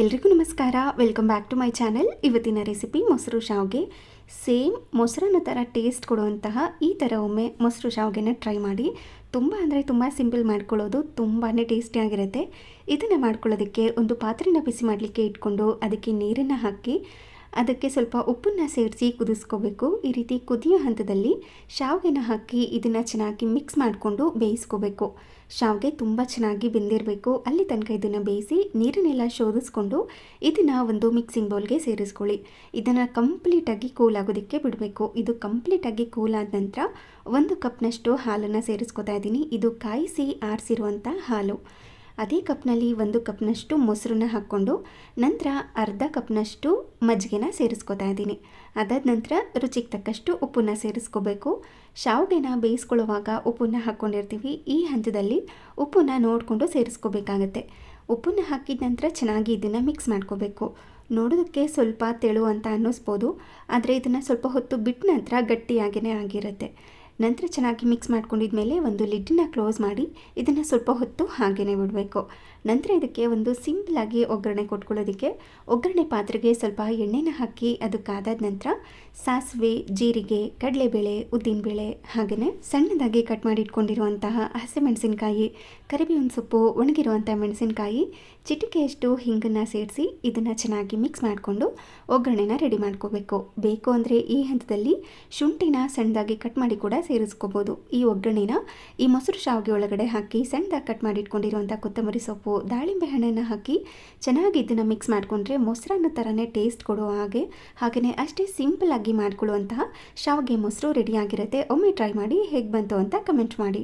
ಎಲ್ರಿಗೂ ನಮಸ್ಕಾರ. Welcome back to my channel ಇವತ್ತಿನ ರೆಸಿಪಿ ಮೊಸರು ಶಾವ್ಗೆ. ಸೇಮ್ ಮೊಸರನ್ನ ಥರ ಟೇಸ್ಟ್ ಕೊಡುವಂತಹ ಈ ಥರ ಒಮ್ಮೆ ಮೊಸರು ಶಾವ್ಗೆನ ಟ್ರೈ ಮಾಡಿ. ತುಂಬ ಅಂದರೆ ತುಂಬ ಸಿಂಪಲ್ ಮಾಡ್ಕೊಳ್ಳೋದು ತುಂಬಾ ಟೇಸ್ಟಿಯಾಗಿರುತ್ತೆ ಇದನ್ನು ಮಾಡ್ಕೊಳ್ಳೋದಕ್ಕೆ ಒಂದು ಪಾತ್ರೆನ ಬಿಸಿ ಮಾಡಲಿಕ್ಕೆ ಇಟ್ಕೊಂಡು ಅದಕ್ಕೆ ನೀರನ್ನು ಹಾಕಿ ಅದಕ್ಕೆ ಸ್ವಲ್ಪ ಉಪ್ಪನ್ನು ಸೇರಿಸಿ ಕುದಿಸ್ಕೋಬೇಕು. ಈ ರೀತಿ ಕುದಿಯೋ ಹಂತದಲ್ಲಿ ಶಾವಿಗೆನ ಹಾಕಿ ಇದನ್ನು ಚೆನ್ನಾಗಿ ಮಿಕ್ಸ್ ಮಾಡಿಕೊಂಡು ಬೇಯಿಸ್ಕೋಬೇಕು. ಶಾವಿಗೆ ತುಂಬ ಚೆನ್ನಾಗಿ ಬೆಂದಿರಬೇಕು. ಅಲ್ಲಿ ತನಕ ಇದನ್ನು ಬೇಯಿಸಿ ನೀರನ್ನೆಲ್ಲ ಶೋಧಿಸ್ಕೊಂಡು ಇದನ್ನು ಒಂದು ಮಿಕ್ಸಿಂಗ್ ಬೌಲ್ಗೆ ಸೇರಿಸ್ಕೊಳ್ಳಿ. ಇದನ್ನು ಕಂಪ್ಲೀಟಾಗಿ ಕೂಲ್ ಆಗೋದಕ್ಕೆ ಬಿಡಬೇಕು. ಇದು ಕಂಪ್ಲೀಟಾಗಿ ಕೂಲ್ ಆದ ನಂತರ ಒಂದು ಕಪ್ನಷ್ಟು ಹಾಲನ್ನು ಸೇರಿಸ್ಕೊತಾ ಇದ್ದೀನಿ ಇದು ಕಾಯಿಸಿ ಆರಿಸಿರುವಂಥ ಹಾಲು. ಅದೇ ಕಪ್ನಲ್ಲಿ ಒಂದು ಕಪ್ನಷ್ಟು ಮೊಸರನ್ನ ಹಾಕ್ಕೊಂಡು ನಂತರ ಅರ್ಧ ಕಪ್ನಷ್ಟು ಮಜ್ಜಿಗೆನ ಸೇರಿಸ್ಕೊತಾ ಇದ್ದೀನಿ. ಅದಾದ ನಂತರ ರುಚಿಗೆ ತಕ್ಕಷ್ಟು ಉಪ್ಪನ್ನ ಸೇರಿಸ್ಕೋಬೇಕು. ಶಾವಿಗೆನ ಬೇಯಿಸ್ಕೊಳ್ಳುವಾಗ ಉಪ್ಪನ್ನ ಹಾಕ್ಕೊಂಡಿರ್ತೀವಿ. ಈ ಹಂತದಲ್ಲಿ ಉಪ್ಪನ್ನ ನೋಡಿಕೊಂಡು ಸೇರಿಸ್ಕೋಬೇಕಾಗತ್ತೆ. ಉಪ್ಪನ್ನ ಹಾಕಿದ ನಂತರ ಚೆನ್ನಾಗಿ ಇದನ್ನು ಮಿಕ್ಸ್ ಮಾಡ್ಕೋಬೇಕು. ನೋಡೋದಕ್ಕೆ ಸ್ವಲ್ಪ ತೆಳು ಅಂತ ಅನ್ನಿಸ್ಬೋದು. ಆದರೆ ಇದನ್ನು ಸ್ವಲ್ಪ ಹೊತ್ತು ಬಿಟ್ಟ ನಂತರ ಗಟ್ಟಿಯಾಗಿಯೇ ಆಗಿರುತ್ತೆ. ನಂತರ ಚೆನ್ನಾಗಿ ಮಿಕ್ಸ್ ಮಾಡ್ಕೊಂಡಿದ್ಮೇಲೆ ಒಂದು ಲಿಡ್ಡನ್ನ ಕ್ಲೋಸ್ ಮಾಡಿ ಇದನ್ನು ಸ್ವಲ್ಪ ಹೊತ್ತು ಹಾಗೇ ಬಿಡಬೇಕು. ನಂತರ ಇದಕ್ಕೆ ಒಂದು ಸಿಂಪಲಾಗಿ ಒಗ್ಗರಣೆ ಕೊಟ್ಕೊಳ್ಳೋದಕ್ಕೆ ಒಗ್ಗರಣೆ ಪಾತ್ರೆಗೆ ಸ್ವಲ್ಪ ಎಣ್ಣೆನ ಹಾಕಿ ಅದು ಕಾದಾದ ನಂತರ ಸಾಸಿವೆ, ಜೀರಿಗೆ, ಕಡಲೆಬೇಳೆ, ಉದ್ದಿನಬೇಳೆ ಹಾಗೆಯೇ ಸಣ್ಣದಾಗಿ ಕಟ್ ಮಾಡಿ ಇಟ್ಕೊಂಡಿರುವಂತಹ ಹಸಿಮೆಣಸಿನ್ಕಾಯಿ, ಕರಿಬೇವಿನ ಸೊಪ್ಪು ಒಣಗಿರುವಂಥ ಮೆಣಸಿನಕಾಯಿ, ಚಿಟಿಕೆಯಷ್ಟು ಹಿಂಗನ್ನು ಸೇರಿಸಿ ಇದನ್ನು ಚೆನ್ನಾಗಿ ಮಿಕ್ಸ್ ಮಾಡಿಕೊಂಡು ಒಗ್ಗರಣೆನ ರೆಡಿ ಮಾಡ್ಕೋಬೇಕು. ಬೇಕು ಅಂದರೆ ಈ ಹಂತದಲ್ಲಿ ಶುಂಠಿನ ಸಣ್ಣದಾಗಿ ಕಟ್ ಮಾಡಿ ಕೂಡ ಸೇರಿಸ್ಕೋಬೋದು. ಈ ಒಗ್ಗರಣೆನ ಈ ಮೊಸರು ಶಾವಿಗೆ ಒಳಗಡೆ ಹಾಕಿ ಸಣ್ಣದಾಗಿ ಕಟ್ ಮಾಡಿ ಇಟ್ಕೊಂಡಿರುವಂಥ ಕೊತ್ತಂಬರಿ ಸೊಪ್ಪು, ದಾಳಿಂಬೆ ಹಣ್ಣನ್ನು ಹಾಕಿ ಚೆನ್ನಾಗಿ ಇದನ್ನು ಮಿಕ್ಸ್ ಮಾಡಿಕೊಂಡ್ರೆ ಮೊಸರನ್ನ ಥರನೇ ಟೇಸ್ಟ್ ಕೊಡೋ ಹಾಗೆ ಹಾಗೆಯೇ ಅಷ್ಟೇ ಸಿಂಪಲ್ಲಾಗಿ ಮಾಡಿಕೊಳ್ಳುವಂತಹ ಶಾವಿಗೆ ಮೊಸರು ರೆಡಿಯಾಗಿರುತ್ತೆ ಒಮ್ಮೆ ಟ್ರೈ ಮಾಡಿ ಹೇಗೆ ಬಂತು ಅಂತ ಕಮೆಂಟ್ ಮಾಡಿ.